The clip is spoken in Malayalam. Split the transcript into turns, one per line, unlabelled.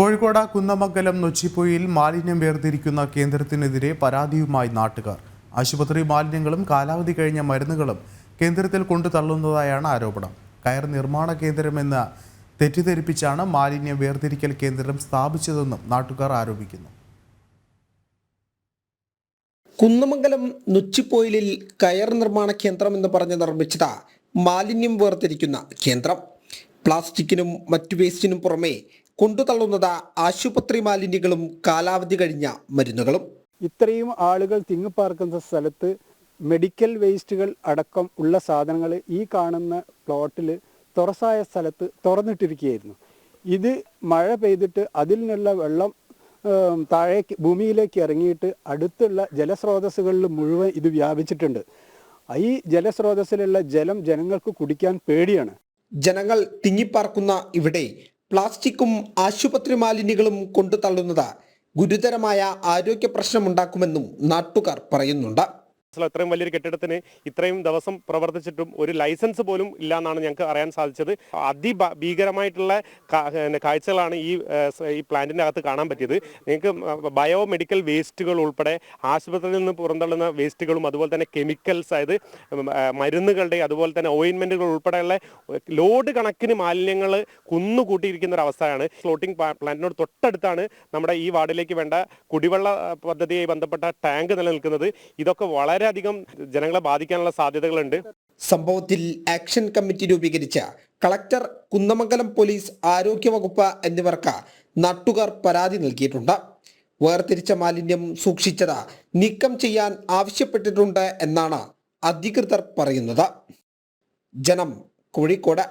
കോഴിക്കോട് കുന്നമംഗലം നൊച്ചിപ്പുഴയിൽ മാലിന്യം വേർതിരിക്കുന്ന കേന്ദ്രത്തിനെതിരെ പരാതിയുമായി നാട്ടുകാർ. ആശുപത്രി മാലിന്യങ്ങളും കാലാവധി കഴിഞ്ഞ മരുന്നുകളും കേന്ദ്രത്തിൽ കൊണ്ടു തള്ളുന്നതായാണ് ആരോപണം. കയർ നിർമ്മാണ കേന്ദ്രമെന്ന് തെറ്റിദ്ധരിപ്പിച്ചാണ് മാലിന്യം വേർതിരിക്കൽ കേന്ദ്രം സ്ഥാപിച്ചതെന്നും നാട്ടുകാർ ആരോപിക്കുന്നു.
കുന്നമംഗലം നൊച്ചിപ്പോയിലിൽ കയർ നിർമ്മാണ കേന്ദ്രം എന്ന് പറഞ്ഞ് നിർമ്മിച്ചത് മാലിന്യം വേർതിരിക്കുന്ന കേന്ദ്രം. പ്ലാസ്റ്റിക്കിനും മറ്റു വേസ്റ്റിനും പുറമെ കൊണ്ടുതള്ളുന്നത് ആശുപത്രി മാലിന്യങ്ങളും കാലാവധി കഴിഞ്ഞ മരുന്നുകളും.
ഇത്രയും ആളുകൾ തിങ്ങിപ്പാർക്കുന്ന സ്ഥലത്ത് മെഡിക്കൽ വേസ്റ്റുകൾ അടക്കം ഉള്ള സാധനങ്ങൾ ഈ കാണുന്ന പ്ലോട്ടിൽ തുറസായ സ്ഥലത്ത് തുറന്നിട്ടിരിക്കുകയായിരുന്നു. ഇത് മഴ പെയ്തിട്ട് അതിൽ നിന്നുള്ള വെള്ളം താഴേക്ക് ഭൂമിയിലേക്ക് ഇറങ്ങിയിട്ട് അടുത്തുള്ള ജലസ്രോതസ്സുകളിൽ മുഴുവൻ ഇത് വ്യാപിച്ചിട്ടുണ്ട്. ഈ ജലസ്രോതസ്സിലുള്ള ജലം ജനങ്ങൾക്ക് കുടിക്കാൻ പേടിയാണ്.
ജനങ്ങൾ തിങ്ങിപ്പാർക്കുന്ന ഇവിടെ പ്ലാസ്റ്റിക്കും ആശുപത്രി മാലിന്യങ്ങളും കൊണ്ടു തള്ളുന്നത് ഗുരുതരമായ ആരോഗ്യ പ്രശ്നമുണ്ടാക്കുമെന്നും നാട്ടുകാർ പറയുന്നുണ്ട്.
അസല ഇത്രയും വലിയൊരു കെട്ടിടത്തിന് ഇത്രയും ദിവസം പ്രവർത്തിച്ചിട്ടും ഒരു ലൈസൻസ് പോലും ഇല്ല എന്നാണ് ഞങ്ങൾക്ക് അറിയാൻ സാധിച്ചത്. അതി ഭീകരമായിട്ടുള്ള കാഴ്ചകളാണ് ഈ ഈ പ്ലാന്റിന്റെ അകത്ത് കാണാൻ പറ്റിയത്. നിങ്ങൾക്ക് ബയോ മെഡിക്കൽ വേസ്റ്റുകൾ ഉൾപ്പെടെ ആശുപത്രിയിൽ നിന്ന് പുറന്തള്ളുന്ന വേസ്റ്റുകളും അതുപോലെ തന്നെ കെമിക്കൽസ് അതായത് മരുന്നുകളുടെ അതുപോലെ തന്നെ ഓയിൻമെന്റുകൾ ഉൾപ്പെടെയുള്ള ലോഡ് കണക്കിന് മാലിന്യങ്ങൾ കുന്നുകൂട്ടിയിരിക്കുന്ന ഒരു അവസ്ഥയാണ് ഫ്ലോട്ടിംഗ് പ്ലാന്റിനോട് തൊട്ടടുത്താണ് നമ്മുടെ ഈ വാർഡിലേക്ക് വേണ്ട കുടിവെള്ള പദ്ധതിയായി ബന്ധപ്പെട്ട ടാങ്ക് നിലനിൽക്കുന്നത്. ഇതൊക്കെ വളരെയധികം ജനങ്ങളെ ബാധിക്കാനുള്ള സാധ്യതകളുണ്ട്.
സംഭവത്തിൽ ആക്ഷൻ കമ്മിറ്റി രൂപീകരിച്ച കളക്ടർ കുന്ദമംഗലം പോലീസ് ആരോഗ്യവകുപ്പ് എന്നിവർക്ക് നാട്ടുകാർ പരാതി നൽകിയിട്ടുണ്ട്. വേർതിരിച്ച മാലിന്യം സൂക്ഷിച്ചത് നീക്കം ചെയ്യാൻ ആവശ്യപ്പെട്ടിട്ടുണ്ട് എന്നാണ് അധികൃതർ പറയുന്നത്. ജനം കോഴിക്കോട്.